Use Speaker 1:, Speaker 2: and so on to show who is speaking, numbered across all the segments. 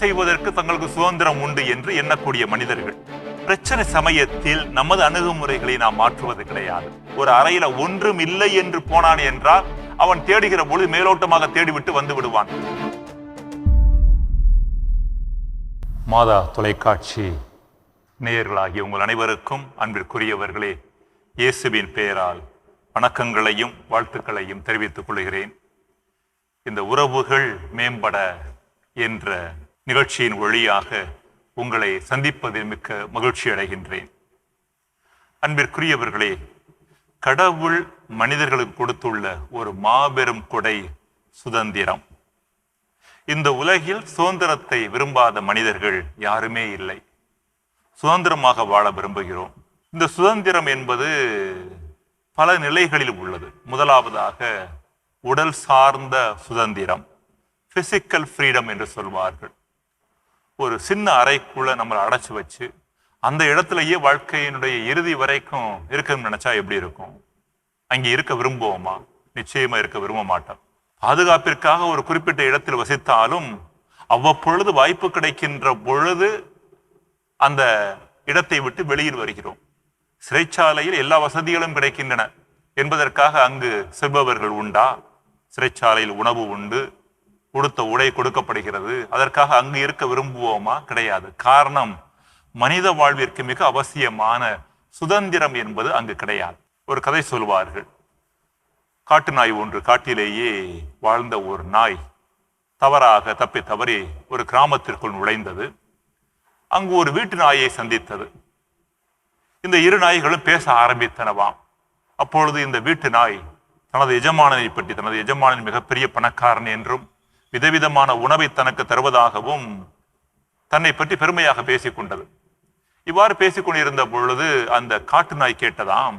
Speaker 1: செய்வதற்கு தங்களுக்கு சுதந்திரம் உண்டு என்று எண்ணக்கூடிய மனிதர்கள். பிரச்சனை சமயத்தில் நமது அணுகுமுறைகளை நாம் மாற்றுவது கிடையாது. ஒரு அறையில ஒன்றும் இல்லை என்று போனான் என்றால் அவன் தேடுகிற பொழுது மேலோட்டமாக தேடிவிட்டு வந்து விடுவான். மாதா தொலைக்காட்சி. நேயர்களாகிய உங்கள் அனைவருக்கும் அன்பிற்குரியவர்களே இயேசுவின் பெயரால் வணக்கங்களையும் வாழ்த்துக்களையும் தெரிவித்துக் கொள்கிறேன். இந்த உறவுகள் மேம்பட என்ற நிகழ்ச்சியின் வழியாக உங்களை சந்திப்பதில் மிக்க மகிழ்ச்சி அடைகின்றேன். அன்பிற்குரியவர்களே கடவுள் மனிதர்களுக்கு கொடுத்துள்ள ஒரு மாபெரும் கொடை சுதந்திரம். இந்த உலகில் சுதந்திரத்தை விரும்பாத மனிதர்கள் யாருமே இல்லை. சுதந்திரமாக வாழ விரும்புகிறோம். இந்த சுதந்திரம் என்பது பல நிலைகளில் உள்ளது. முதலாவதாக உடல் சார்ந்த சுதந்திரம் பிசிக்கல் ஃப்ரீடம் என்று சொல்வார்கள். ஒரு சின்ன அறைக்குள்ள நம்மளை அடைச்சு வச்சு அந்த இடத்துலயே வாழ்க்கையினுடைய இறுதி வரைக்கும் இருக்கணும்னு நினைச்சா எப்படி இருக்கும்? அங்கே இருக்க விரும்புவோமா? நிச்சயமா இருக்க விரும்ப மாட்டோம். பாதுகாப்பிற்காக ஒரு குறிப்பிட்ட இடத்தில் வசித்தாலும் அவ்வப்பொழுது வாய்ப்பு கிடைக்கின்ற பொழுது அந்த இடத்தை விட்டு வெளியில் வருகிறோம். சிறைச்சாலையில் எல்லா வசதிகளும் கிடைக்கின்றன. என்பதற்காக அங்கு செல்பவர்கள் உண்டா? சிறைச்சாலையில் உணவு உண்டு கொடுத்த உடை கொடுக்கப்படுகிறது. அதற்காக அங்கு இருக்க விரும்புவோமா? கிடையாது. காரணம் மனித வாழ்விற்கு மிக அவசியமான சுதந்திரம் என்பது அங்கு கிடையாது. ஒரு கதை சொல்வார்கள். காட்டு நாய் ஒன்று காட்டிலேயே வாழ்ந்த ஒரு நாய் தவறாக தப்பி தவறி ஒரு கிராமத்திற்குள் நுழைந்தது. அங்கு ஒரு வீட்டு நாயை சந்தித்தது. இந்த இரு நாய்களும் பேச ஆரம்பித்தனவாம். அப்பொழுது இந்த வீட்டு நாய் தனது எஜமானனை பற்றி தனது எஜமானன் மிகப்பெரிய பணக்காரன் என்றும் விதவிதமான உணவை தனக்கு தருவதாகவும் தன்னை பற்றி பெருமையாக பேசிக் கொண்டது. இவ்வாறு பேசிக் கொண்டிருந்த பொழுது அந்த காட்டு நாய் கேட்டதாம்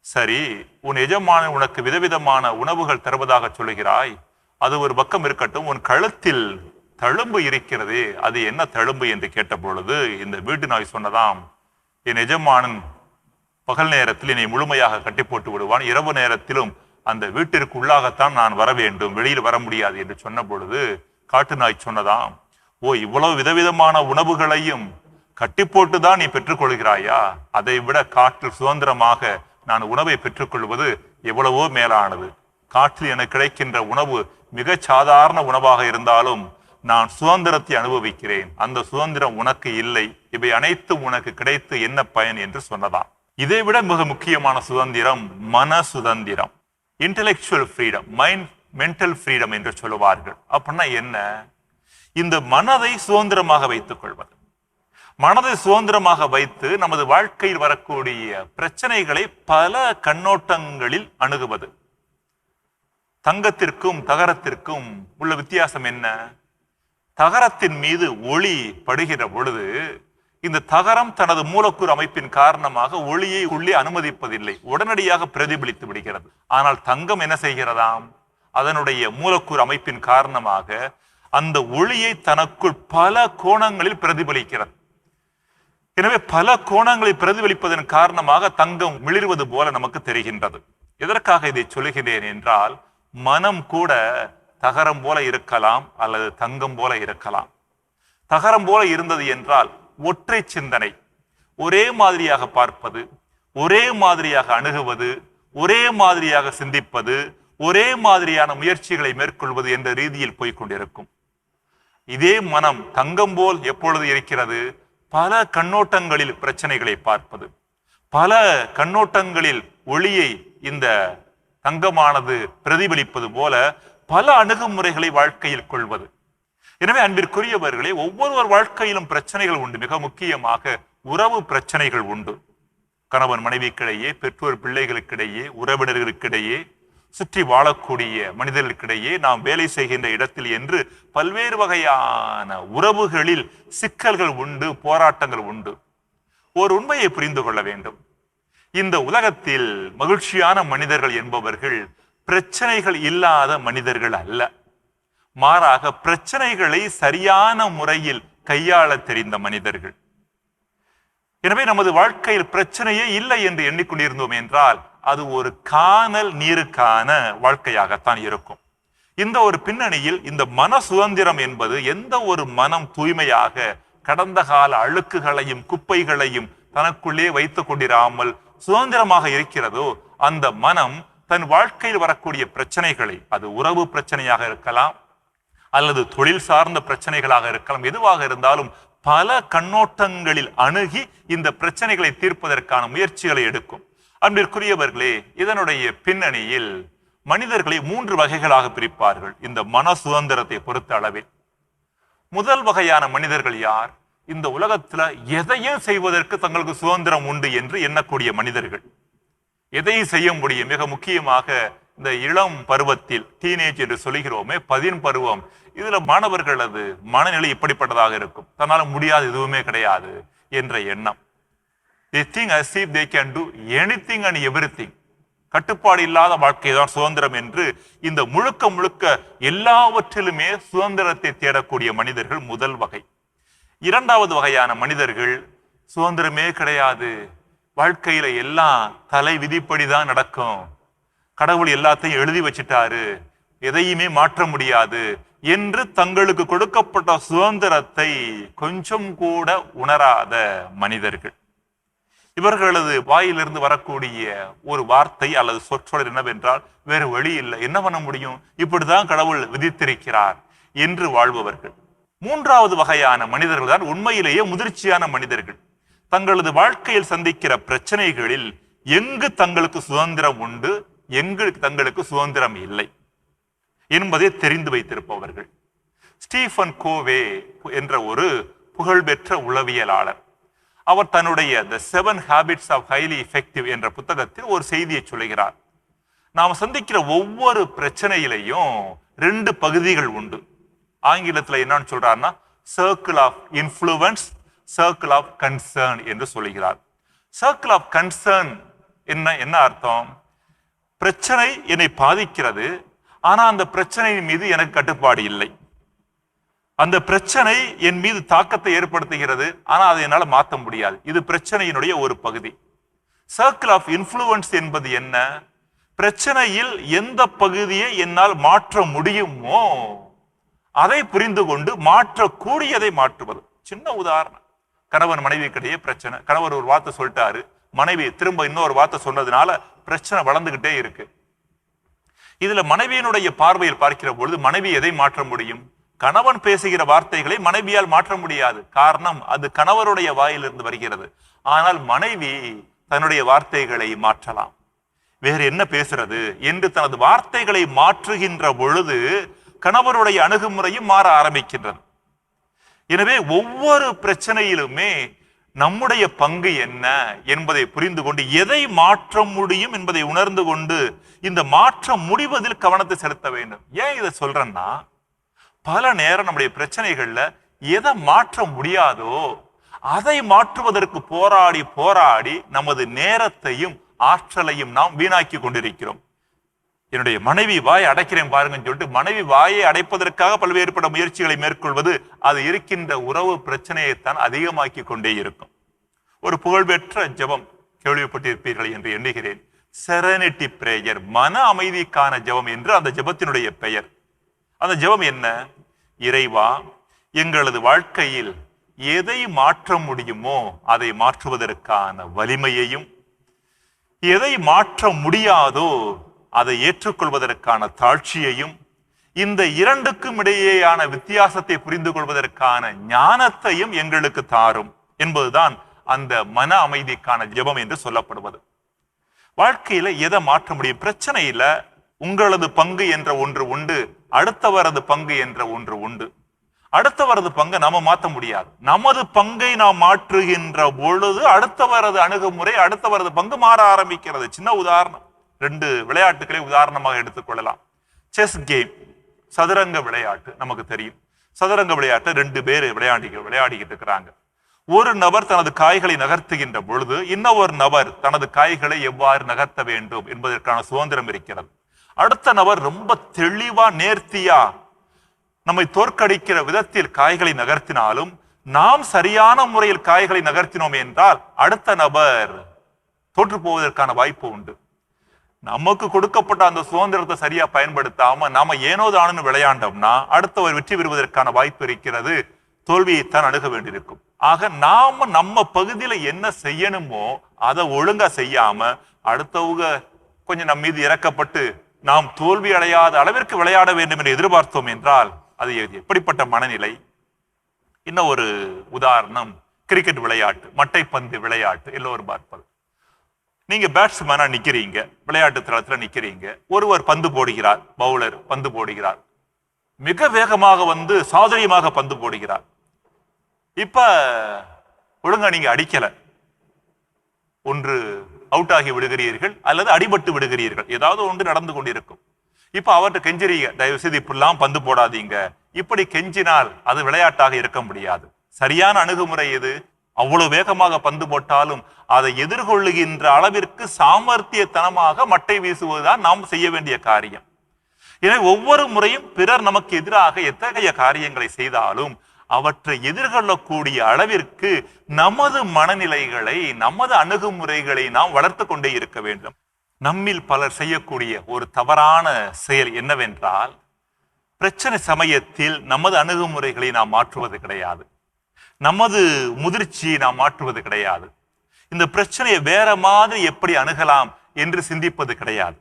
Speaker 1: சரி உன் எஜமானன் உனக்கு விதவிதமான உணவுகள் தருவதாக சொல்லுகிறாய். அது ஒரு பக்கம் இருக்கட்டும் உன் கழுத்தில் தழும்பு இருக்கிறதே அது என்ன தழும்பு? என்று கேட்ட பொழுது இந்த வீட்டு நாய் சொன்னதாம் என் எஜமானன் பகல் நேரத்தில் என்னை முழுமையாக கட்டி போட்டு விடுவான். இரவு நேரத்திலும் அந்த வீட்டிற்கு உள்ளாகத்தான் நான் வர வேண்டும் வெளியில் வர முடியாது என்று சொன்ன பொழுது காட்டு நாய் சொன்னதாம் ஓ இவ்வளவு விதவிதமான உணவுகளையும் கட்டி போட்டுதான் நீ பெற்றுக்கொள்கிறாயா? அதை விட காற்றில் சுதந்திரமாக நான் உணவை பெற்றுக்கொள்வது எவ்வளவோ மேலானது. காற்றில் எனக்கு கிடைக்கின்ற உணவு மிக சாதாரண உணவாக இருந்தாலும் நான் சுதந்திரத்தை அனுபவிக்கிறேன். அந்த சுதந்திரம் உனக்கு இல்லை. இவை அனைத்தும் உனக்கு கிடைத்து என்ன பயன்? என்று சொன்னதாம். இதை விட மிக முக்கியமான சுதந்திரம் மன சுதந்திரம் intellectual freedom mind mental freedom என்று சொல்லுவார்கள். அப்படின்னா என்ன? இந்த மனதை சுதந்திரமாக வைத்துக் கொள்வது. மனதை சுதந்திரமாக வைத்து நமது வாழ்க்கையில் வரக்கூடிய பிரச்சனைகளை பல கண்ணோட்டங்களில் அணுகுவது. தங்கத்திற்கும் தகரத்திற்கும் உள்ள வித்தியாசம் என்ன? தகரத்தின் மீது ஒளி படுகிற பொழுது இந்த தகரம் தனது மூலக்கூறு அமைப்பின் காரணமாக ஒளியை உள்ளே அனுமதிப்பதில்லை. உடனடியாக பிரதிபலித்து விடுகிறது. ஆனால் தங்கம் என்ன செய்கிறதாம்? அதனுடைய மூலக்கூறு அமைப்பின் காரணமாக அந்த ஒளியை தனக்குள் பல கோணங்களில் பிரதிபலிக்கிறது. எனவே பல கோணங்களை பிரதிபலிப்பதன் காரணமாக தங்கம் மிளிர்வது போல நமக்கு தெரிகின்றது. எதற்காக இதை சொல்லுகிறேன் என்றால் மனம் கூட தகரம் போல இருக்கலாம் அல்லது தங்கம் போல இருக்கலாம். தகரம் போல இருந்தது என்றால் ஒற்றை சிந்தனை. ஒரே மாதிரியாக பார்ப்பது ஒரே மாதிரியாக அணுகுவது ஒரே மாதிரியாக சிந்திப்பது ஒரே மாதிரியான முயற்சிகளை மேற்கொள்வது என்ற ரீதியில் போய்க்கொண்டிருக்கும் இதே மனம் தங்கம் போல் எப்பொழுது இருக்கிறது? பல கண்ணோட்டங்களில் பிரச்சனைகளை பார்ப்பது. பல கண்ணோட்டங்களில் ஒளியை இந்த தங்கமானது பிரதிபலிப்பது போல பல அணுகுமுறைகளை வாழ்க்கையில் கொள்வது. எனவே அன்பிற்குரியவர்களே ஒவ்வொருவர் வாழ்க்கையிலும் பிரச்சனைகள் உண்டு. மிக முக்கியமாக உறவு பிரச்சனைகள் உண்டு. கணவன் மனைவிக்கிடையே பெற்றோர் பிள்ளைகளுக்கிடையே உறவினர்களுக்கிடையே சுற்றி வாழக்கூடிய மனிதர்களுக்கிடையே நாம் வேலை செய்கின்ற இடத்தில் என்று பல்வேறு வகையான உறவுகளில் சிக்கல்கள் உண்டு போராட்டங்கள் உண்டு. ஒரு உண்மையை புரிந்து கொள்ள வேண்டும். இந்த உலகத்தில் மகிழ்ச்சியான மனிதர்கள் என்பவர்கள் பிரச்சனைகள் இல்லாத மனிதர்கள் அல்ல. மாறாக பிரச்சனைகளை சரியான முறையில் கையாள தெரிந்த மனிதர்கள். எனவே நமது வாழ்க்கையில் பிரச்சனையே இல்லை என்று எண்ணிக்கொண்டிருந்தோம் என்றால் அது ஒரு காணல் நீருக்கான வாழ்க்கையாகத்தான் இருக்கும். இந்த ஒரு பின்னணியில் இந்த மன சுதந்திரம் என்பது எந்த ஒரு மனம் தூய்மையாக கடந்த கால அழுக்குகளையும் குப்பைகளையும் தனக்குள்ளே வைத்துக் கொண்டிராமல் சுதந்திரமாக இருக்கிறதோ அந்த மனம் தன் வாழ்க்கையில் வரக்கூடிய பிரச்சனைகளை அது உறவு பிரச்சனையாக இருக்கலாம் அல்லது தொழில் சார்ந்த பிரச்சனைகளாக இருக்கலாம் எதுவாக இருந்தாலும் பல கண்ணோட்டங்களில் அணுகி இந்த பிரச்சனைகளை தீர்ப்பதற்கான முயற்சிகளை எடுக்கும். அன்பிற்குரியவர்களே இதனுடைய பின்னணியில் மனிதர்களை மூன்று வகைகளாக பிரிப்பார்கள் இந்த மன சுதந்திரத்தை பொறுத்த அளவில். முதல் வகையான மனிதர்கள் யார்? இந்த உலகத்துல எதையும் செய்வதற்கு தங்களுக்கு சுதந்திரம் உண்டு என்று எண்ணக்கூடிய மனிதர்கள். எதையும் செய்ய முடியும்? மிக முக்கியமாக இந்த இளம் பருவத்தில் டீனேஜ் என்று சொல்கிறோமே பதின் பருவம் இதுல மாணவர்களது மனநிலை இப்படிப்பட்டதாக இருக்கும். தன்னால முடியாது எதுவுமே கிடையாது என்ற எண்ணம். They think they can do anything and everything கட்டுப்பாடு இல்லாத வாழ்க்கை தான் சுதந்திரம் என்று இந்த முழுக்க முழுக்க எல்லாவற்றிலுமே சுதந்திரத்தை தேடக்கூடிய மனிதர்கள் முதல் வகை. இரண்டாவது வகையான மனிதர்கள் சுதந்திரமே கிடையாது. வாழ்க்கையில எல்லாம் தலை விதிப்படி தான் நடக்கும். கடவுள் எல்லாத்தையும் எழுதி வச்சிட்டாரு. எதையுமே மாற்ற முடியாது என்று தங்களுக்கு கொடுக்கப்பட்ட சுதந்திரத்தை கொஞ்சம் கூட உணராத மனிதர்கள். இவர்களது வாயிலிருந்து வரக்கூடிய ஒரு வார்த்தை அல்லது சொற்றொடர் என்னவென்றால் வேறு வழி இல்லை. என்ன பண்ண முடியும்? இப்படிதான் கடவுள் விதித்திருக்கிறார் என்று வாழ்பவர்கள். மூன்றாவது வகையான மனிதர்கள் தான் உண்மையிலேயே முதிர்ச்சியான மனிதர்கள். தங்களது வாழ்க்கையில் சந்திக்கிற பிரச்சனைகளில் எங்கு தங்களுக்கு சுதந்திரம் உண்டு? எங்களுக்கு தங்களுக்கு சுதந்திரம் இல்லை என்பதை தெரிந்து வைத்திருப்பவர்கள். ஸ்டீஃபன் கோவே என்ற ஒரு புகழ்பெற்ற உளவியலாளர். அவர் தன்னுடைய the seven habits of highly effective என்ற புத்தகத்தில் ஒரு செய்தியை சொல்கிறார் நாம் சந்திக்கிற ஒவ்வொரு பிரச்சனையிலையும் ரெண்டு பகுதிகள் உண்டு. ஆங்கிலத்தில் என்னன்னு சொல்றாருன்னா circle of influence circle of concern என்று சொல்கிறார் சர்க்கிள் ஆஃப் கன்சர்ன் என்ன என்ன அர்த்தம்? பிரச்சனை என்னை பாதிக்கிறது. ஆனா அந்த பிரச்சனையின் மீது எனக்கு கட்டுப்பாடு இல்லை. அந்த பிரச்சனை என் மீது தாக்கத்தை ஏற்படுத்துகிறது. ஆனா அதை என்னால் மாற்ற முடியாது. இது பிரச்சனையினுடைய ஒரு பகுதி. சர்க்கிள் ஆஃப் இன்ஃப்ளூவன்ஸ் என்பது என்ன? பிரச்சனையில் எந்த பகுதியை என்னால் மாற்ற முடியுமோ அதை புரிந்து கொண்டு மாற்றக்கூடியதை மாற்றுவது. சின்ன உதாரணம். கணவன் மனைவிக்கிடையே பிரச்சனை. கணவர் ஒரு வார்த்தை சொல்லிட்டாரு. மனைவி திரும்ப இன்னொரு வார்த்தை சொன்னதுனால பிரச்சனை வளர்ந்துகிட்டே இருக்கு. இதுல மனைவியினுடைய பார்வையில் பார்க்கிற பொழுது மனைவி எதை மாற்ற முடியும்? கணவன் பேசுகிற வார்த்தைகளை மனைவியால் மாற்ற முடியாது. காரணம் அது கணவருடைய வாயிலிருந்து வருகிறது. ஆனால் மனைவி தன்னுடைய வார்த்தைகளை மாற்றலாம். வேறு என்ன பேசுறது? என்று தனது வார்த்தைகளை மாற்றுகின்ற பொழுது கணவருடைய அணுகுமுறையும் மாற ஆரம்பிக்கின்றது. எனவே ஒவ்வொரு பிரச்சனையிலுமே நம்முடைய பங்கு என்ன என்பதை புரிந்து கொண்டு எதை மாற்ற முடியும் என்பதை உணர்ந்து கொண்டு இந்த மாற்றம் முடிவதில் கவனத்தை செலுத்த வேண்டும். ஏன் இதை சொல்றேன்னா பல நேரம் நம்முடைய பிரச்சனைகள்ல எதை மாற்ற முடியாதோ அதை மாற்றுவதற்கு போராடி போராடி நமது நேரத்தையும் ஆற்றலையும் நாம் வீணாக்கி கொண்டிருக்கிறோம். என்னுடைய மனைவி வாயை அடைக்கிறேன் பாருங்கன்னு சொல்லிட்டு மனைவி வாயை அடைப்பதற்காக பல்வேறுபட முயற்சிகளை மேற்கொள்வது அது இருக்கின்ற உறவு பிரச்சனையைத்தான் அதிகமாக்கி கொண்டே இருக்கும். ஒரு புகழ்பெற்ற ஜெபம் கேள்விப்பட்டிருப்பீர்கள் என்று எண்ணுகிறேன். செரனிட்டி பிரேயர் மன அமைதிக்கான ஜெபம் என்று அந்த ஜெபத்தினுடைய பெயர். அந்த ஜெபம் என்ன? இறைவா எங்களது வாழ்க்கையில் எதை மாற்ற முடியுமோ அதை மாற்றுவதற்கான வலிமையையும் எதை மாற்ற முடியாதோ அதை ஏற்றுக்கொள்வதற்கான தாழ்ச்சியையும் இந்த இரண்டுக்கும் இடையேயான வித்தியாசத்தை புரிந்து கொள்வதற்கான ஞானத்தையும் எங்களுக்கு தாரும் என்பதுதான் அந்த மன அமைதிக்கான ஜெபம் என்று சொல்லப்படுவது. வாழ்க்கையில எதை மாற்ற முடியும்? பிரச்சனையில உங்களது பங்கு என்ற ஒன்று உண்டு அடுத்தவரது பங்கு என்ற ஒன்று உண்டு. அடுத்தவரது பங்கை நாம மாற்ற முடியாது. நமது பங்கை நாம் மாற்றுகின்ற பொழுது அடுத்தவரது அணுகுமுறை அடுத்தவரது பங்கு மாற ஆரம்பிக்கிறது. சின்ன உதாரணம். ரெண்டு விளையாட்டுகளை உதாரணமாக எடுத்துக்கொள்ளலாம் செஸ் கேம் சதுரங்க விளையாட்டு நமக்கு தெரியும். சதுரங்க விளையாட்டை ரெண்டு பேர் விளையாடி விளையாடிக்கிட்டு இருக்கிறாங்க. ஒரு நபர் தனது காய்களை நகர்த்துகின்ற பொழுது இன்னொரு நபர் தனது காய்களை எவ்வாறு நகர்த்த வேண்டும் என்பதற்கான சுதந்திரம் இருக்கிறது. அடுத்த நபர் ரொம்ப தெளிவா நேர்த்தியா நம்மை தோற்கடிக்கிற விதத்தில் காய்களை நகர்த்தினாலும் நாம் சரியான முறையில் காய்களை நகர்த்தினோம் என்றால் அடுத்த நபர் தோற்று போவதற்கான வாய்ப்பு உண்டு. நமக்கு கொடுக்கப்பட்ட அந்த சுதந்திரத்தை சரியா பயன்படுத்தாம நாம ஏனோ தானு விளையாண்டோம்னா அடுத்தவர் வெற்றி பெறுவதற்கான வாய்ப்பு இருக்கிறது. தோல்வியைத்தான் அணுக வேண்டியிருக்கும். ஆக நாம நம்ம பகுதியில என்ன செய்யணுமோ அதை ஒழுங்கா செய்யாம அடுத்தவங்க கொஞ்சம் நம் மீது இறக்கப்பட்டு நாம் தோல்வி அடையாத அளவிற்கு விளையாட வேண்டும் என்று எதிர்பார்த்தோம் என்றால் அது எப்படிப்பட்ட மனநிலை? இன்னும் ஒரு உதாரணம் கிரிக்கெட் விளையாட்டு மட்டைப்பந்து விளையாட்டு எல்லோரும் பார்ப்பது. நீங்க பேட்ஸ்மேனா நிக்கிறீங்க விளையாட்டு தளத்துல நிக்கிறீங்க ஒருவர் பந்து போடுகிறார் பவுலர் பந்து போடுகிறார். மிக வேகமாக வந்து சாதுரியமாக பந்து போடுகிறார். இப்ப ஒழுங்கா நீங்க அடிக்கல. ஒன்று அவுட் ஆகி விடுகிறீர்கள் அல்லது அடிபட்டு விடுகிறீர்கள். ஏதாவது ஒன்று நடந்து கொண்டிருக்கும். இப்ப அவர்கிட்ட கெஞ்சிறீங்க தயவு செய்து இப்படிலாம் பந்து போடாதீங்க. இப்படி கெஞ்சினால் அது விளையாட்டாக இருக்க முடியாது. சரியான அணுகுமுறை எது? அவ்வளவு வேகமாக பந்து போட்டாலும் அதை எதிர்கொள்ளுகின்ற அளவிற்கு சாமர்த்தியத்தனமாக மட்டை வீசுவதுதான் நாம் செய்ய வேண்டிய காரியம். எனவே ஒவ்வொரு முறையும் பிறர் நமக்கு எதிராக எத்தகைய காரியங்களை செய்தாலும் அவற்றை எதிர்கொள்ளக்கூடிய அளவிற்கு நமது மனநிலைகளை நமது அணுகுமுறைகளை நாம் வளர்த்து கொண்டே இருக்க வேண்டும். நம்மில் பலர் செய்யக்கூடிய ஒரு தவறான செயல் என்னவென்றால் பிரச்சனை சமயத்தில் நமது அணுகுமுறைகளை நாம் மாற்றுவது கிடையாது. நமது முதிர்ச்சியை நாம் மாற்றுவது கிடையாது. இந்த பிரச்சனையை வேற மாதிரி எப்படி அணுகலாம் என்று சிந்திப்பது கிடையாது.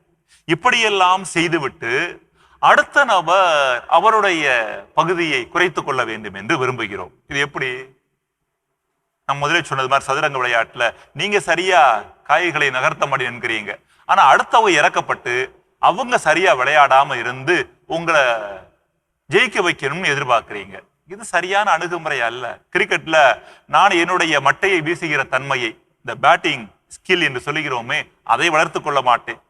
Speaker 1: இப்படியெல்லாம் செய்துவிட்டு அடுத்த நபர் அவருடைய பகுதியை குறைத்து கொள்ள வேண்டும் என்று விரும்புகிறோம். இது எப்படி? நான் முதலே சொன்னது மாதிரி சதுரங்க விளையாட்டுல நீங்க சரியா காய்களை நகர்த்த மாட்டேன் என்கிறீங்க. ஆனா அடுத்தவங்க இறக்கப்பட்டு அவங்க சரியா விளையாடாம இருந்து உங்களை ஜெயிக்க வைக்கணும்னு எதிர்பார்க்கிறீங்க. இது சரியான அணுகுமுறை அல்ல. கிரிக்கெட்ல நான் என்னுடைய மட்டையை வீசுகிற தன்மையை இந்த பேட்டிங் ஸ்கில் என்று சொல்லுகிறோமே அதை வளர்த்து கொள்ள மாட்டேன்.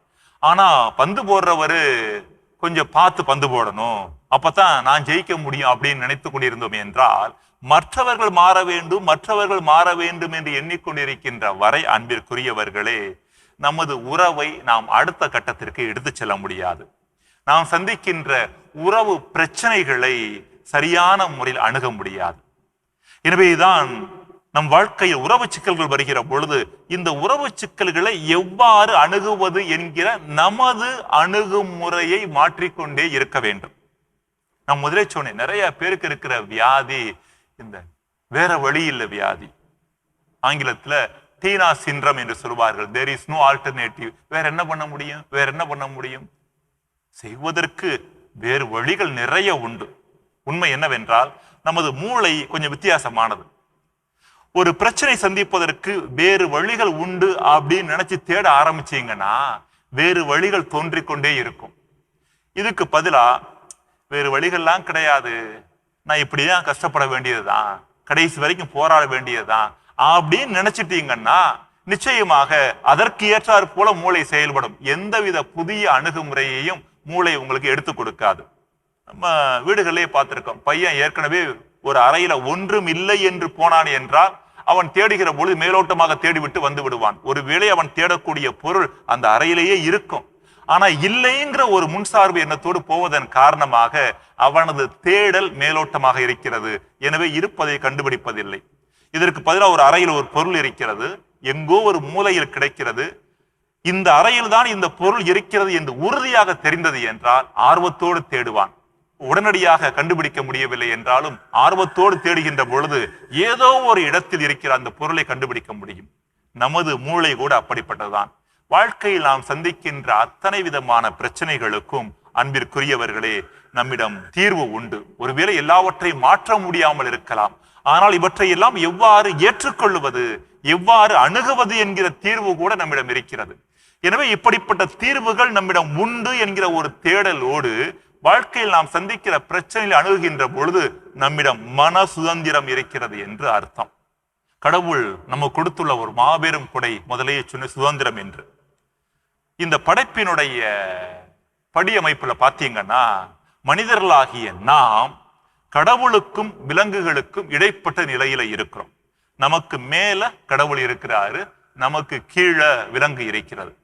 Speaker 1: ஆனா பந்து போடுறவரு கொஞ்சம் பார்த்து பந்து போடணும். அப்பதான் நான் ஜெயிக்க முடியும் அப்படின்னு நினைத்து கொண்டிருந்தோம் என்றால் மற்றவர்கள் மாற வேண்டும் மற்றவர்கள் மாற வேண்டும் என்று எண்ணிக்கொண்டிருக்கின்ற வரை அன்பிற்குரியவர்களே நமது உறவை நாம் அடுத்த கட்டத்திற்கு எடுத்து செல்ல முடியாது. நாம் சந்திக்கின்ற உறவு பிரச்சனைகளை சரியான முறையில் அணுக முடியாது. எனவேதான் நம் வாழ்க்கையில் உறவு சிக்கல்கள் வருகிற பொழுது இந்த உறவு சிக்கல்களை எவ்வாறு அணுகுவது என்கிற நமது அணுகுமுறையை மாற்றிக்கொண்டே இருக்க வேண்டும். நான் முதலே சொன்னேன் நிறைய பேருக்கு இருக்கிற வியாதி இந்த வேற வழி இல்லை வியாதி. ஆங்கிலத்துல டீனா சின்ரம் என்று சொல்வார்கள் தேர் இஸ் நோ ஆல்டர்னேட்டிவ் வேற என்ன பண்ண முடியும்? வேற என்ன பண்ண முடியும்? செய்வதற்கு வேறு வழிகள் நிறைய உண்டு. உண்மை என்னவென்றால் நமது மூளை கொஞ்சம் வித்தியாசமானது. ஒரு பிரச்சனை சந்திப்பதற்கு வேறு வழிகள் உண்டு அப்படின்னு நினைச்சு தேட ஆரம்பிச்சீங்கன்னா வேறு வழிகள் தோன்றிக்கொண்டே இருக்கும். இதுக்கு பதிலா வேறு வழிகள்லாம் கிடையாது. நான் இப்படிதான் கஷ்டப்பட வேண்டியதுதான். கடைசி வரைக்கும் போராட வேண்டியதுதான். அப்படின்னு நினைச்சிட்டீங்கன்னா நிச்சயமாக அதற்கு ஏற்றாற் போல மூளை செயல்படும். எந்தவித புதிய அணுகுமுறையையும் மூளை உங்களுக்கு எடுத்து கொடுக்காது. நம்ம வீடுகளிலே பார்த்திருக்கோம். பையன் ஏற்கனவே ஒரு அறையில ஒன்றும் இல்லை என்று போனான் என்றால் அவன் தேடுகிற பொழுது மேலோட்டமாக தேடிவிட்டு வந்து விடுவான். ஒருவேளை அவன் தேடக்கூடிய பொருள் அந்த அறையிலேயே இருக்கும். ஆனா இல்லைங்கிற ஒரு முன்சார்பு எண்ணத்தோடு போவதன் காரணமாக அவனது தேடல் மேலோட்டமாக இருக்கிறது. எனவே இருப்பதை கண்டுபிடிப்பதில்லை. இதற்கு பதிலாக ஒரு அறையில் ஒரு பொருள் இருக்கிறது. எங்கோ ஒரு மூலையில் கிடைக்கிறது. இந்த அறையில் தான் இந்த பொருள் இருக்கிறது என்று உறுதியாக தெரிந்தது என்றால் ஆர்வத்தோடு தேடுவான். உடனடியாக கண்டுபிடிக்க முடியவில்லை என்றாலும் ஆர்வத்தோடு தேடுகின்ற பொழுது ஏதோ ஒரு இடத்தில் இருக்கிற அந்த பொருளை கண்டுபிடிக்க முடியும். நமது மூளை கூட அப்படிப்பட்டதுதான். வாழ்க்கையில் நாம் சந்திக்கின்ற அத்தனை விதமான பிரச்சனைகளுக்கும் அன்பிற்குரியவர்களே நம்மிடம் தீர்வு உண்டு. ஒருவேளை எல்லாவற்றையும் மாற்ற முடியாமல் இருக்கலாம். ஆனால் இவற்றை எல்லாம் எவ்வாறு ஏற்றுக்கொள்வது எவ்வாறு அணுகுவது என்கிற தீர்வு கூட நம்மிடம் இருக்கிறது. எனவே இப்படிப்பட்ட தீர்வுகள் நம்மிடம் உண்டு என்கிற ஒரு தேடலோடு வாழ்க்கையில் நாம் சந்திக்கிற பிரச்சனையில் அணுகுகின்ற பொழுது நம்மிடம் மன சுதந்திரம் இருக்கிறது என்று அர்த்தம். கடவுள் நம்ம கொடுத்துள்ள ஒரு மாபெரும் கொடை முதலேயே சொன்ன சுதந்திரம் என்று. இந்த படைப்பினுடைய படி அமைப்புல பாத்தீங்கன்னா மனிதர்களாகிய நாம் கடவுளுக்கும் விலங்குகளுக்கும் இடைப்பட்ட நிலையில இருக்கிறோம். நமக்கு மேல கடவுள் இருக்கிறாரு நமக்கு கீழே விலங்கு இருக்கிறது.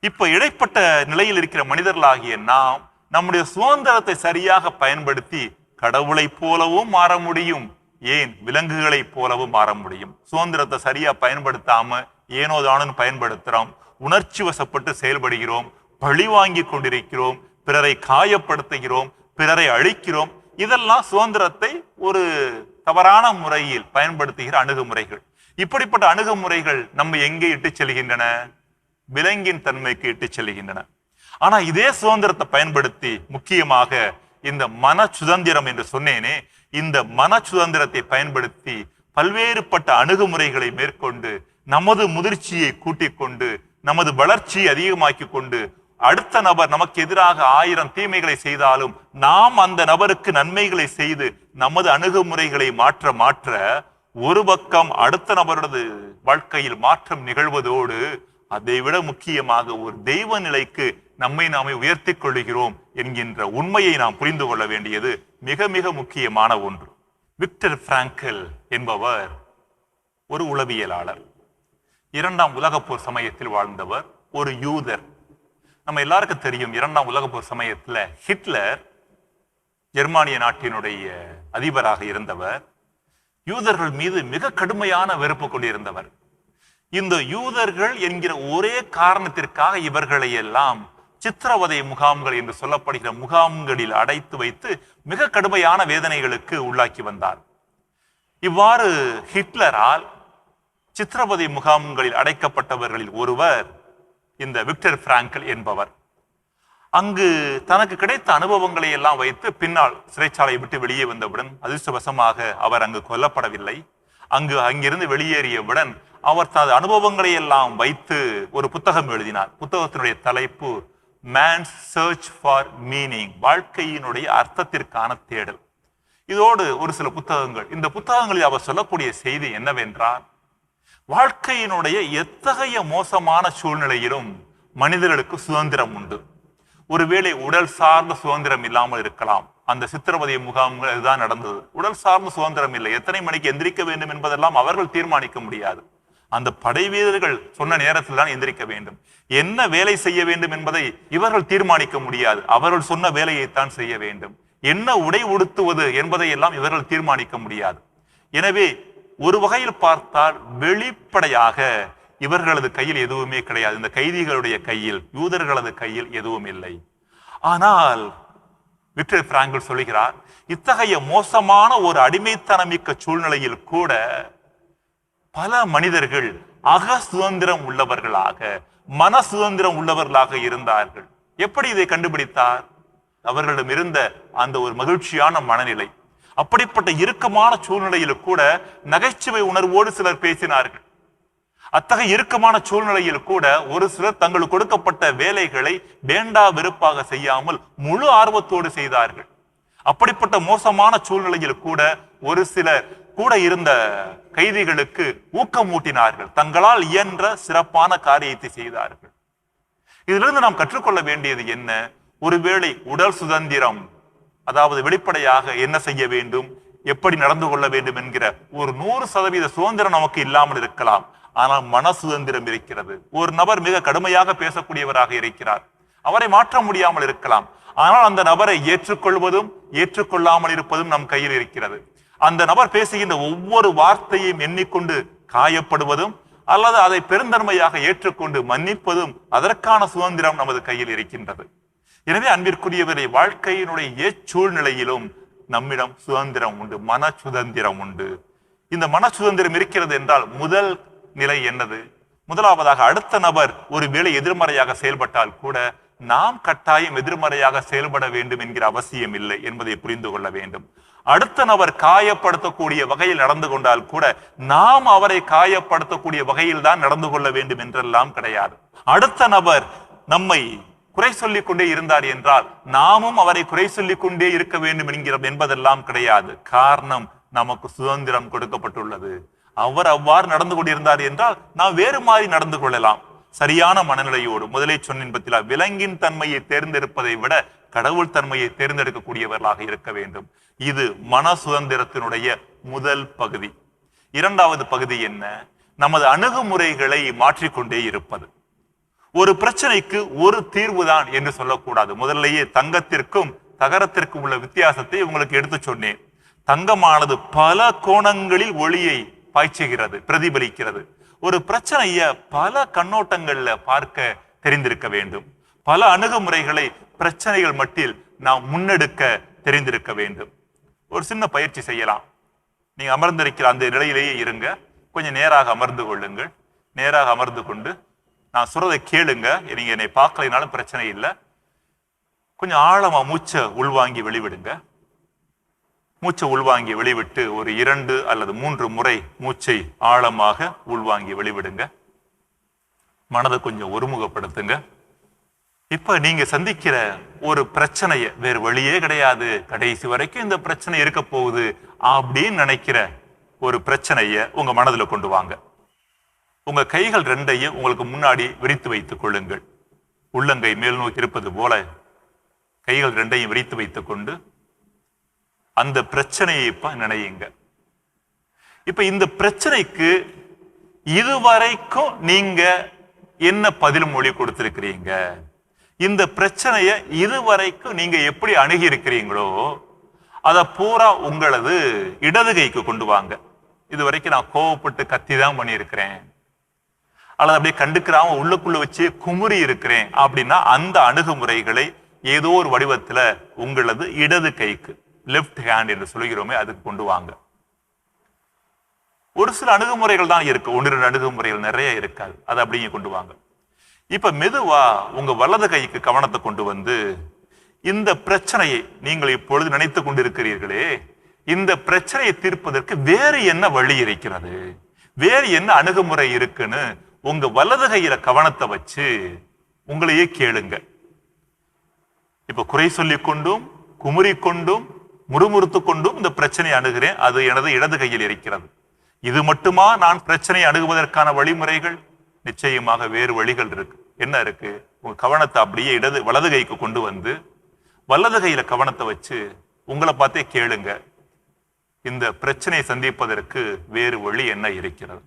Speaker 1: இப்ப இடைப்பட்ட நிலையில் இருக்கிற மனிதர்களாகிய நாம் நம்முடைய சுதந்திரத்தை சரியாக பயன்படுத்தி கடவுளைப் போலவும் மாற முடியும். ஏன்? விலங்குகளைப் போலவும் மாற முடியும். சுதந்திரத்தை சரியா பயன்படுத்தாம ஏனோ தானோன்னு பயன்படுத்துறோம். உணர்ச்சி வசப்பட்டு செயல்படுகிறோம். பழி வாங்கி கொண்டிருக்கிறோம். பிறரை காயப்படுத்துகிறோம். பிறரை அழிக்கிறோம். இதெல்லாம் சுதந்திரத்தை ஒரு தவறான முறையில் பயன்படுத்துகிற அணுகுமுறைகள். இப்படிப்பட்ட அணுகுமுறைகள் நம்ம எங்கே இட்டு செல்கின்றன? விலங்கின் தன்மைக்கு இட்டு செல்கின்றன. ஆனா இதே சுதந்திரத்தை பயன்படுத்தி முக்கியமாக இந்த மன சுதந்திரம் என்று சொன்னேனே இந்த மன சுதந்திரத்தை பயன்படுத்தி பல்வேறுபட்ட அணுகுமுறைகளை மேற்கொண்டு நமது முதிர்ச்சியை கூட்டிக் கொண்டு நமது வளர்ச்சியை அதிகமாக்கி கொண்டு அடுத்த நபர் நமக்கு எதிராக ஆயிரம் தீமைகளை செய்தாலும் நாம் அந்த நபருக்கு நன்மைகளை செய்து நமது அணுகுமுறைகளை மாற்ற மாற்ற ஒரு பக்கம் அடுத்த நபரது வாழ்க்கையில் மாற்றம் நிகழ்வதோடு அதை விட முக்கியமாக ஒரு தெய்வ நிலைக்கு நம்மை நாமே உயர்த்திக் கொள்கிறோம் என்கின்ற உண்மையை நாம் புரிந்து கொள்ள வேண்டியது மிக மிக முக்கியமான ஒன்று. விக்டர் பிராங்கல் என்பவர் ஒரு உளவியலாளர். இரண்டாம் உலகப்போர் சமயத்தில் வாழ்ந்தவர் ஒரு யூதர். நம்ம எல்லாருக்கும் தெரியும் இரண்டாம் உலகப்போர் சமயத்தில் ஹிட்லர் ஜெர்மானிய நாட்டினுடைய அதிபராக இருந்தவர். யூதர்கள் மீது மிக கடுமையான வெறுப்பு கொண்டிருந்தவர். இந்த யூதர்கள் என்கிற ஒரே காரணத்திற்காக இவர்களை எல்லாம் சித்திரவதை முகாம்கள் என்று சொல்லப்படுகிற முகாம்களில் அடைத்து வைத்து மிக கடுமையான வேதனைகளுக்கு உள்ளாக்கி வந்தார். இவ்வாறு ஹிட்லரால் சித்திரவதை முகாம்களில் அடைக்கப்பட்டவர்களில் ஒருவர் இந்த விக்டர் பிராங்கல் என்பவர். அங்கு தனக்கு கிடைத்த அனுபவங்களை எல்லாம் வைத்து பின்னால் சிறைச்சாலையை விட்டு வெளியே வந்தவுடன் அதிர்ஷ்டவசமாக அவர் அங்கு கொல்லப்படவில்லை. அங்கு அங்கிருந்து வெளியேறியவுடன் அவர் தனது அனுபவங்களை எல்லாம் வைத்து ஒரு புத்தகம் எழுதினார். புத்தகத்தினுடைய தலைப்பு மேன்ஸ் சர்ச் ஃபார் மீனிங் வாழ்க்கையினுடைய அர்த்தத்திற்கான தேடல். இதோடு ஒரு சில புத்தகங்கள். இந்த புத்தகங்களில் அவர் சொல்லக்கூடிய செய்தி என்னவென்றால் வாழ்க்கையினுடைய எத்தகைய மோசமான சூழ்நிலையிலும் மனிதர்களுக்கு சுதந்திரம் உண்டு. ஒருவேளை உடல் சார்ந்த சுதந்திரம் இல்லாமல் இருக்கலாம். அந்த சித்திரவதை முகாம்கள் இதுதான் நடந்தது. உடல் சார்ந்த சுதந்திரம் இல்லை. எத்தனை மணிக்கு எந்திரிக்க வேண்டும் என்பதெல்லாம் அவர்கள் தீர்மானிக்க முடியாது. அந்த படை வீரர்கள் சொன்ன நேரத்தில் தான் எந்திரிக்க வேண்டும். என்ன வேலை செய்ய வேண்டும் என்பதை இவர்கள் தீர்மானிக்க முடியாது. அவர்கள் சொன்ன வேலையைத்தான் செய்ய வேண்டும். என்ன உடை உடுத்துவது என்பதை எல்லாம் இவர்கள் தீர்மானிக்க முடியாது. எனவே ஒரு வகையில் பார்த்தால் வெளிப்படையாக இவர்களது கையில் எதுவுமே கிடையாது. இந்த கைதிகளுடைய கையில் யூதர்களது கையில் எதுவும் இல்லை. ஆனால் விக்டர் பிராங்கல் சொல்கிறார் இத்தகைய மோசமான ஒரு அடிமைத்தனமிக்க சூழ்நிலையில் கூட பல மனிதர்கள் அக சுதந்திரம் உள்ளவர்களாக மன சுதந்திரம் உள்ளவர்களாக இருந்தார்கள். எப்படி இதை கண்டுபிடித்தார்? அவர்களிடம் இருந்த அந்த ஒரு மகிழ்ச்சியான மனநிலை. அப்படிப்பட்ட இறுக்கமான சூழ்நிலையில் கூட நகைச்சுவை உணர்வோடு சிலர் பேசினார்கள். அத்தகைய இறுக்கமான சூழ்நிலையில் கூட ஒரு சிலர் தங்களுக்கு கொடுக்கப்பட்ட வேலைகளை வேண்டா வெறுப்பாக செய்யாமல் முழு ஆர்வத்தோடு செய்தார்கள். அப்படிப்பட்ட மோசமான சூழ்நிலையில் கூட ஒரு சிலர் கூட இருந்த கைதிகளுக்கு ஊக்கமூட்டினார்கள். தங்களால் இயன்ற சிறப்பான காரியத்தை செய்தார்கள். இதிலிருந்து நாம் கற்றுக்கொள்ள வேண்டியது என்ன? ஒருவேளை உடல் சுதந்திரம் அதாவது வெளிப்படையாக என்ன செய்ய வேண்டும் எப்படி நடந்து கொள்ள வேண்டும் என்கிற ஒரு நூறு சதவீத சுதந்திரம் நமக்கு இல்லாமல் இருக்கலாம். ஆனால் மன சுதந்திரம் இருக்கிறது. ஒரு நபர் மிக கடுமையாக பேசக்கூடியவராக இருக்கிறார். அவரை மாற்ற முடியாமல் இருக்கலாம். ஆனால் அந்த நபரை ஏற்றுக்கொள்வதும் ஏற்றுக்கொள்ளாமல் இருப்பதும் நம் கையில் இருக்கிறது. அந்த நபர் பேசுகின்ற ஒவ்வொரு வார்த்தையும் எண்ணிக்கொண்டு காயப்படுவதும் அல்லது அதை பெருந்தன்மையாக ஏற்றுக்கொண்டு மன்னிப்பதும் அதற்கான சுதந்திரம் நமது கையில் இருக்கின்றது. எனவே அன்பிற்குரியவரை வாழ்க்கையினுடைய ஏச்சூழ்நிலையிலும் நம்மிடம் சுதந்திரம் உண்டு மன சுதந்திரம் உண்டு. இந்த மன சுதந்திரம் இருக்கிறது என்றால் முதல் நிலை என்னது? முதலாவதாக அடுத்த நபர் ஒருவேளை எதிர்மறையாக செயல்பட்டால் கூட நாம் கட்டாயம் எதிர்மறையாக செயல்பட வேண்டும் என்கிற அவசியம் இல்லை என்பதை புரிந்து கொள்ள வேண்டும். அடுத்த நபர் காயப்படுத்தக்கூடிய வகையில் நடந்து கொண்டால் கூட நாம் அவரை காயப்படுத்தக்கூடிய வகையில் தான் நடந்து கொள்ள வேண்டும் என்றெல்லாம் கிடையாது. அடுத்த நபர் நம்மை குறை சொல்லிக் கொண்டே இருந்தார் என்றால் நாமும் அவரை குறை சொல்லிக் கொண்டே இருக்க வேண்டும் என்கிற என்பதெல்லாம் கிடையாது. காரணம் நமக்கு சுதந்திரம் கொடுக்கப்பட்டுள்ளது. அவர் அவ்வாறு நடந்து கொண்டிருந்தார் என்றால் நாம் வேறு மாதிரி நடந்து கொள்ளலாம். சரியான மனநிலையோடு முதலே சொன்னின் பத்திலா விலங்கின் தன்மையை தேர்ந்தெடுப்பதை விட கடவுள் தன்மையை தேர்ந்தெடுக்கக்கூடியவர்களாக இருக்க வேண்டும். இது மன சுதந்திரத்தினுடைய முதல் பகுதி. இரண்டாவது பகுதி என்ன? நமது அணுகுமுறைகளை மாற்றிக்கொண்டே இருப்பது. ஒரு பிரச்சனைக்கு ஒரு தீர்வு தான் என்று சொல்லக்கூடாது. முதல்லயே தங்கத்திற்கும் தகரத்திற்கும் உள்ள வித்தியாசத்தை உங்களுக்கு எடுத்து சொன்னேன். தங்கமானது பல கோணங்களில் ஒளியை பாய்ச்சுகிறது பிரதிபலிக்கிறது. ஒரு பிரச்சனைய பல கண்ணோட்டங்கள்ல பார்க்க தெரிந்திருக்க வேண்டும். பல அணுகுமுறைகளை பிரச்சனைகள் மட்டில் நாம் முன்னெடுக்க தெரிந்திருக்க வேண்டும். ஒரு சின்ன பயிற்சி செய்யலாம். நீங்க அமர்ந்திருக்கிற அந்த நிலையிலேயே இருங்க. கொஞ்சம் நேராக அமர்ந்து கொள்ளுங்கள். நேராக அமர்ந்து கொண்டு நான் சொல்றதை கேளுங்க. நீங்க என்னை பார்க்கலைனாலும் பிரச்சனை இல்லை. கொஞ்சம் ஆழமா மூச்சை உள்வாங்கி வெளிவிடுங்க. மூச்சை உள்வாங்கி வெளிவிட்டு ஒரு இரண்டு அல்லது மூன்று முறை மூச்சை ஆழமாக உள்வாங்கி வெளிவிடுங்க. மனதை கொஞ்சம் ஒருமுகப்படுத்துங்க. இப்ப நீங்க சந்திக்கிற ஒரு பிரச்சனைய வேறு வழியே கிடையாது. கடைசி வரைக்கும் இந்த பிரச்சனை இருக்க போகுது அப்படின்னு நினைக்கிற ஒரு பிரச்சனைய உங்க மனதில் கொண்டு வாங்க. உங்க கைகள் ரெண்டையும் உங்களுக்கு முன்னாடி விரித்து வைத்துக் கொள்ளுங்கள். உள்ளங்கை மேல் நோக்கி இருப்பது போல கைகள் ரெண்டையும் விரித்து வைத்துக் கொண்டு அந்த பிரச்சனையை இப்ப நினையுங்க. இப்ப இந்த பிரச்சனைக்கு இதுவரைக்கும் நீங்க என்ன பதில் மொழி கொடுத்திருக்கிறீங்க? இந்த பிரச்சனைய இதுவரைக்கும் நீங்க எப்படி அணுகி இருக்கிறீங்களோ அதை பூரா உங்களது இடது கைக்கு கொண்டு வாங்க. இது வரைக்கும் நான் கோவப்பட்டு கத்தி தான் பண்ணியிருக்கிறேன். அல்லது அப்படியே கண்டுக்கிறாம உள்ளுக்குள்ள வச்சு குமுறி இருக்கிறேன் அப்படின்னா அந்த அணுகுமுறைகளை ஏதோ ஒரு வடிவத்துல உங்களது இடது கைக்கு லெஃப்ட் ஹேண்ட் என்று சொல்கிறோமே அதுக்கு கொண்டு வாங்க. ஒரு சில அணுகுமுறைகள் தான் இருக்கு. ஒன்று ரெண்டு அணுகுமுறைகள் நிறைய இருக்காது. அதை அப்படியே கொண்டு வாங்க. இப்ப மெதுவா உங்க வலது கைக்கு கவனத்தை கொண்டு வந்து இந்த பிரச்சனையை நீங்கள் இப்பொழுது நினைத்து கொண்டிருக்கிறீர்களே இந்த பிரச்சனையை தீர்ப்பதற்கு வேறு என்ன வழி இருக்கிறது? வேறு என்ன அணுகுமுறை இருக்குன்னு உங்க வலது கையில கவனத்தை வச்சு உங்களையே கேளுங்க. இப்ப குறை சொல்லிக் கொண்டும் குமுறி கொண்டும் முறுமுறுத்து கொண்டும் இந்த பிரச்சனையை அணுகிறேன். அது எனது இடது கையில் இருக்கிறது. இது மட்டுமா? நான் பிரச்சனையை அணுகுவதற்கான வழிமுறைகள்? நிச்சயமாக வேறு வழிகள் இருக்கு. என்ன இருக்கு? உங்க கவனத்தை அப்படியே இடது வலது கைக்கு கொண்டு வந்து வலது கையில கவனத்தை வச்சு உங்களை பார்த்தே கேளுங்க. இந்த பிரச்சனையை சந்திப்பதற்கு வேறு வழி என்ன இருக்கிறது?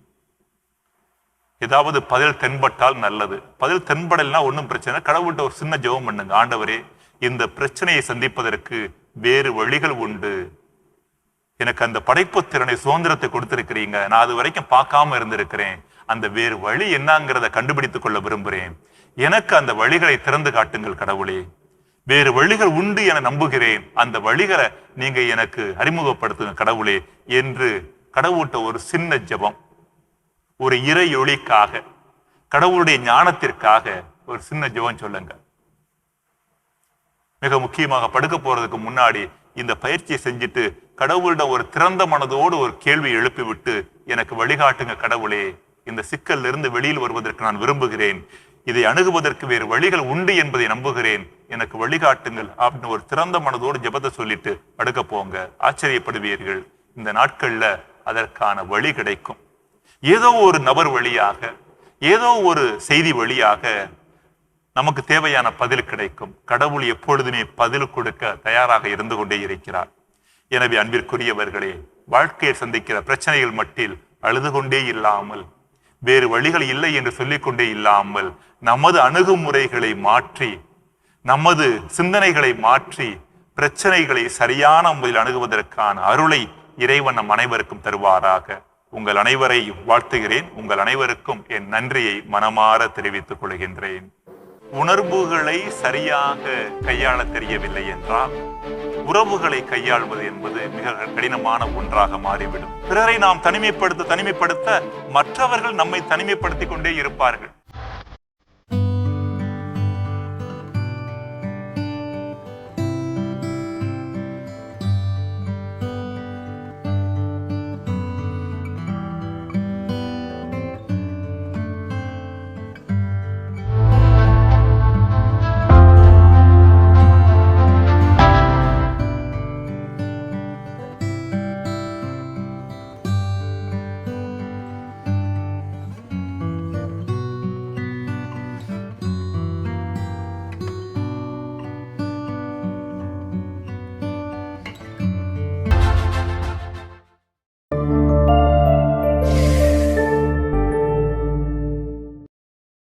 Speaker 1: ஏதாவது பதில் தென்பட்டால் நல்லது. பதில் தென்படலைன்னா ஒன்றும் பிரச்சனை இல்லை. கடவுள்கிட்ட ஒரு சின்ன ஜெபம் பண்ணுங்க. ஆண்டவரே இந்த பிரச்சனையை சந்திப்பதற்கு வேறு வழிகள் உண்டு. எனக்கு அந்த படைப்பு திறனை சுதந்திரத்தை கொடுத்திருக்கிறீங்க. நான் அது வரைக்கும் பார்க்காம இருந்திருக்கிறேன். அந்த வேறு வழி என்னங்கிறத கண்டுபிடித்துக் கொள்ள விரும்புகிறேன். எனக்கு அந்த வழிகளை திறந்து காட்டுங்கள் கடவுளே. வேறு வழிகள் உண்டு என நம்புகிறேன். அந்த வழிகளை நீங்க எனக்கு அறிமுகப்படுத்துங்க கடவுளே என்று கடவுள்கிட்ட ஒரு சின்ன ஜெபம் ஒரு இறையொளிக்காக கடவுளுடைய ஞானத்திற்காக ஒரு சின்ன ஜெபம் சொல்லுங்க மிக முக்கியமாக படுக்க போறதுக்கு முன்னாடி இந்த பயிற்சியை செஞ்சுட்டு கடவுளிடம் ஒரு திறந்த மனதோடு ஒரு கேள்வி எழுப்பிவிட்டு எனக்கு வழிகாட்டுங்க கடவுளே இந்த சிக்கல்ல இருந்து வெளியில் வருவதற்கு நான் விரும்புகிறேன். இதை அணுகுவதற்கு வேறு வழிகள் உண்டு என்பதை நம்புகிறேன். எனக்கு வழிகாட்டுங்கள் அப்படின்னு ஒரு திறந்த மனதோடு ஜெபத்தை சொல்லிட்டு படுக்க போங்க. ஆச்சரியப்படுவீர்கள். இந்த நாட்கள்ல அதற்கான வழி கிடைக்கும். ஏதோ ஒரு நபர் வழியாக ஏதோ ஒரு செய்தி வழியாக நமக்கு தேவையான பதில் கிடைக்கும். கடவுள் எப்பொழுதுமே பதில் கொடுக்க தயாராக இருந்து கொண்டே இருக்கிறார். எனவே அன்பிற்குரியவர்களே வாழ்க்கையை சந்திக்கிற பிரச்சனைகள் மட்டில் அழுது கொண்டே இல்லாமல் வேறு வழிகள் இல்லை என்று சொல்லிக்கொண்டே இல்லாமல் நமது அணுகுமுறைகளை மாற்றி நமது சிந்தனைகளை மாற்றி பிரச்சனைகளை சரியான முறையில் அணுகுவதற்கான அருளை இறைவன் நம் அனைவருக்கும் தருவாராக. உங்கள் அனைவரையும் வாழ்த்துகிறேன். உங்கள் அனைவருக்கும் என் நன்றியை மனமாற தெரிவித்துக் கொள்கின்றேன். உணர்வுகளை சரியாக கையாள தெரியவில்லை என்றால் உறவுகளை கையாள்வது என்பது மிக கடினமான ஒன்றாக மாறிவிடும். பிறரை நாம் தனிமைப்படுத்த தனிமைப்படுத்த மற்றவர்கள் நம்மை தனிமைப்படுத்திக் கொண்டே இருப்பார்கள்.